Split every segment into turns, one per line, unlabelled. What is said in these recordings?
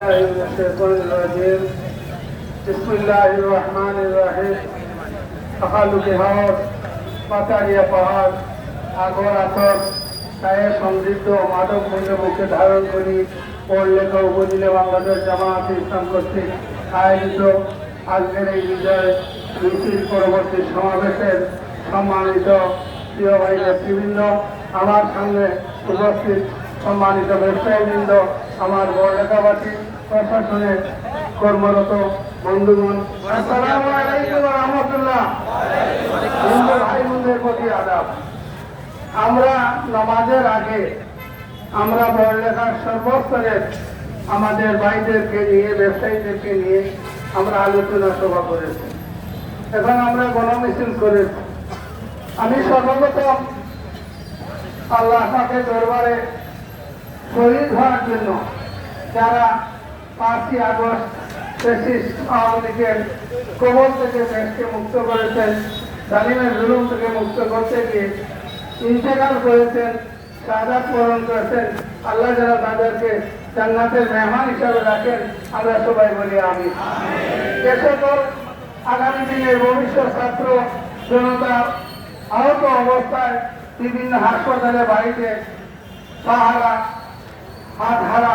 الله من الشيطان الرجيم بسم الله الرحمن الرحيم সকালু বিহার পাতারিয়া পাহাড় আগর আতর ছায়ে সমৃদ্ধ মাদক মূল্য মুখে ধারণ করি পড়লেখা উপজেলা বাংলাদেশ জামায়াত ইসলাম কর্তৃক আয়োজিত আজকের এই বিজয় মিছিল পরবর্তী সমাবেশের সম্মানিত প্রিয় ভাই নেতৃবৃন্দ আমার সঙ্গে উপস্থিত সম্মানিত ব্যবসায়ীবৃন্দ আমার বড়লেখাবাসী প্রশাসনের কর্মরত বন্ধুগণ। ভাই বোনদের প্রতি আদাব। আমরা নামাজের আগে আমরা বড়লেখার সর্বস্তরের আমাদের ভাইদেরকে নিয়ে, ব্যবসায়ীদেরকে নিয়ে আমরা আলোচনা সভা করেছি। এখন আমরা গণমিছিল করেছি। আমি সর্বপ্রথম আল্লাহ দরবারে শহীদ হওয়ার জন্য যারা পাঁচই আগস্ট ফেসিস্ট আওয়ামী লীগের কবল থেকে দেশকে মুক্ত করেছেন জালিমের জুলুম থেকে মুক্ত করতে গিয়ে ইন্তেকাল করেছেন সাদা পূরণ করেছেন, আল্লাহ যারা তাদেরকে জান্নাতের মেহমান হিসাবে রাখেন, আমরা সবাই বলি আমি এ আগামী দিনের ভবিষ্যৎ ছাত্র জনতা আহত অবস্থায় বিভিন্ন হাসপাতালে বাড়িতে পাহারা, হাত হারা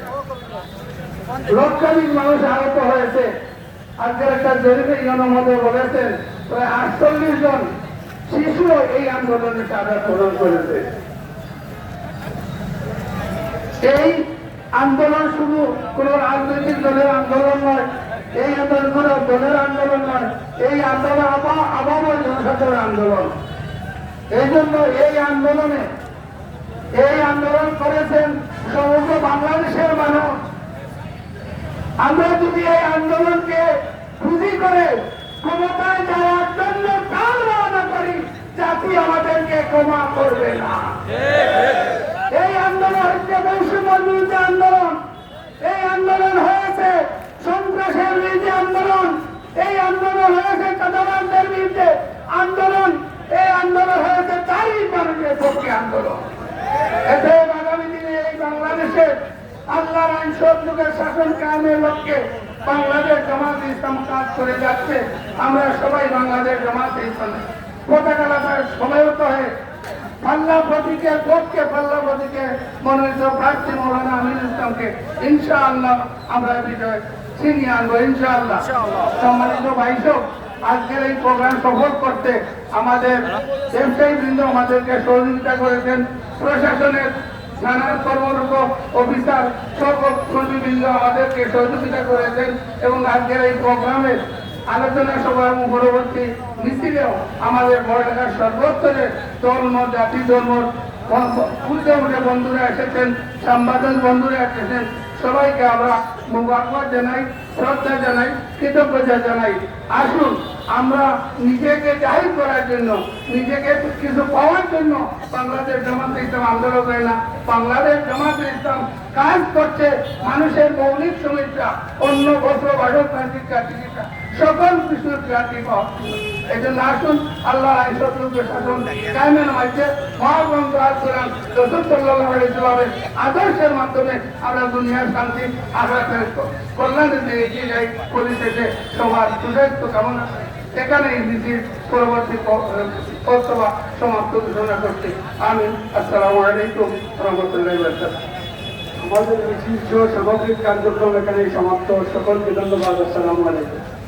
লক্ষাধিক মানুষ আহত হয়েছে। আজকের একটা জরিপে জনমতে বলেছেন, প্রায় আটচল্লিশ জন শিশু এই আন্দোলনে সাদা প্রদান করেছে। এই আন্দোলন শুধু কোন রাজনৈতিক দলের আন্দোলন নয়, এই আন্দোলন দলের আন্দোলন নয়, এই আন্দোলন আবহাওয়ার জনসাধারণের আন্দোলন। এই জন্য এই আন্দোলনে এই আন্দোলন করেছেন সমগ্র বাংলাদেশের মানুষ। আমরা যদি এই আন্দোলনকে পুঁজি করে ক্ষমতায় যাওয়ার জন্য কাল রওনা করি, জাতি আমাদেরকে ক্ষমা করবে না। এই আন্দোলন হচ্ছে বৈষম্য বিরোধী আন্দোলন, এই আন্দোলন হয়েছে সন্ত্রাসের বিরুদ্ধে আন্দোলন, এই আন্দোলন হয়েছে চাঁদাবাজদের বিরুদ্ধে আন্দোলন এই আন্দোলন হয়েছে তারই মানুষের পক্ষে আন্দোলন এতে আগামী দিনে এই বাংলাদেশে আজকের এই প্রোগ্রাম সফল করতে আমাদের আমাদেরকে সহযোগিতা করেছেন প্রশাসনের থানার কর্মরত অফিসার সকল কর্মীবৃন্দ আমাদেরকে সহযোগিতা করেছেন এবং আজকের এই প্রোগ্রামের আলোচনা সভা এবং পরবর্তী মিছিলেও আমাদের বড়লেখার সর্বোত্তরের ধর্ম, জাতি, ধর্ম উঠে উঠে বন্ধুরা এসেছেন, সাংবাদিক বন্ধুরা এসেছেন, সবাইকে আমরা মুবারকবাদ জানাই, শ্রদ্ধা জানাই, কৃতজ্ঞতা জানাই। আসুন আমরা নিজেকে জাহির করার জন্য, নিজেকে কিছু পাওয়ার জন্য বাংলাদেশ জামাত ইসলাম আন্দোলন করে না। বাংলাদেশ জামাত ইসলাম কাজ করছে মানুষের মৌলিক সমস্যা অন্য বস্ত্র বাসক চিকিৎসা চিকিৎসা সকল কিছুর পাওয়া। এই জন্য আসুন আল্লাহ ইসলামের আদর্শের মাধ্যমে আমরা দুনিয়ার শান্তি আগ্রাতের কল্যাণের দিকে এগিয়ে যাই, পরিশেষে সবার সুযোগ কামনা এখানে নীতির পরবর্তী বক্তব্য সমাপ্ত ঘোষণা করছি। আমি আসসালামু আলাইকুম রহমতুল্লাহ আমাদের বিশিষ্ট সামগ্রিক কার্যক্রম এখানে সমাপ্ত। সকলকে ধন্যবাদ। আসসালামু আলাইকুম।